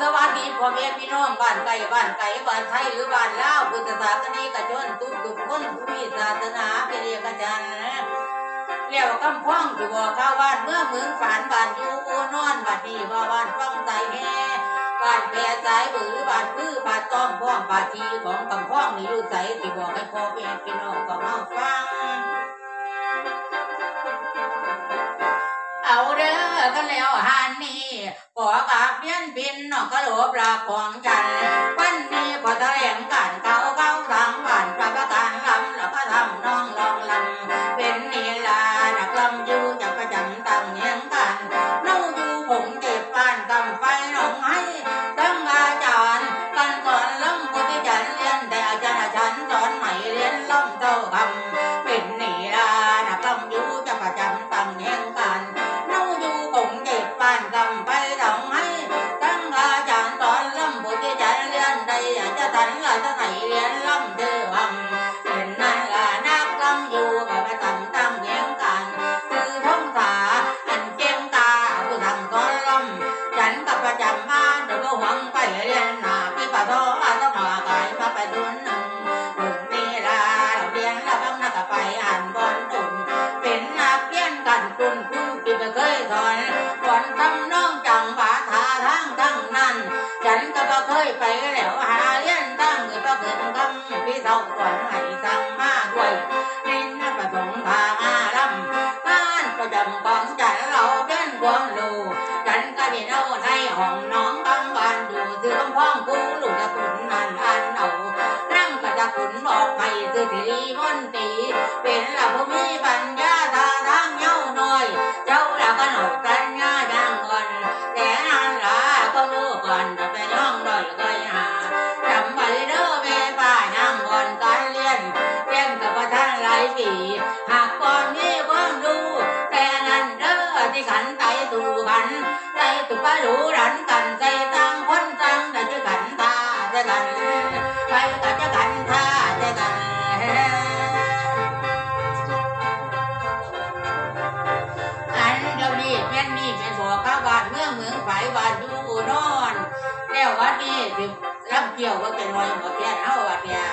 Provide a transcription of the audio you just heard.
สวัสดีพ่อแม่พี่น้องบ้านไก่บ้านไก่บ้านไทยหรือบ้านลาวพุทธศาสนิกชนทุกทุกคนผู้มีศาสนาเป็นเอกฉันเลี้ยวกำพ้องที่บอกข้าวบ้านเมื่อเมืองฝานบ้านอยู่อูนอนบ้านนี้ว่าบ้านฟังใจแห่บ้านแพรสายบือบ้านพื้บ้านต้องพ้องบ้านทีของกำพ้องนี่อยู่ใสที่บอกให้พ่อเป็นพี่น้องก็มาฟัง กันแล้วฮันนี่ขอกับเบียนบินนอกกระโหลกราของจัน ปานกำไปดองให้ตั้งอาจารย์ฉันละจะไหนเรียนลำเท่าคำเป็นนั่นละนักลำอยู่แบบประจำตั้งเยียงกันคือท้องสาอันเจียงตาผู้ทำก้อนลำฉันกับประจำมาเดี๋ยวก็หวังไปเรียนหนาพี่ปะโทอาต้องมากายมาไปทุนหนึ่งถึงนี่ละเราเรียนแล้วบ้างนักไปอ่านบอลตุนเป็นนักเรียนกันตุนคุณพี่ไม่เคยสอน นทำน้องจังบาทาทางทั้งนั้น ฉันก็บ่เคยไปแล้วหาเรียนตั้งเงินบ่เกินคำพี่เท่าก่อนให้สั่งมาด้วยนินนประสงค์ทาอารำบ้านประจำของฉันเราเป็นความรู้ฉันก็ได้เอาในห้องน้องกำบ้านอยู่ซื้อกำพ้องกูลูกตะกุนนั่นอันเอานั่งก็จะขุนบอกไปซื้อทีรีมนต หากก่อนมีความรู้แต่นั้นเด้อที่ขันไตสู่กันไตตุกะรู้รันกันใจตั้งคนตั้งแต่จะกันตาจะกันไปก็จะกันท่าจะกันอันเดี๋ยวนี้แม่นนี่เป็นบอกข้าวบ้านเมื่อเมืองไผบ้านอยู่อุดรแล้ววัดนี้สิรับเกี่ยวว่าเป็นหน่อยหมดแก่นเฮาวัดเนี่ย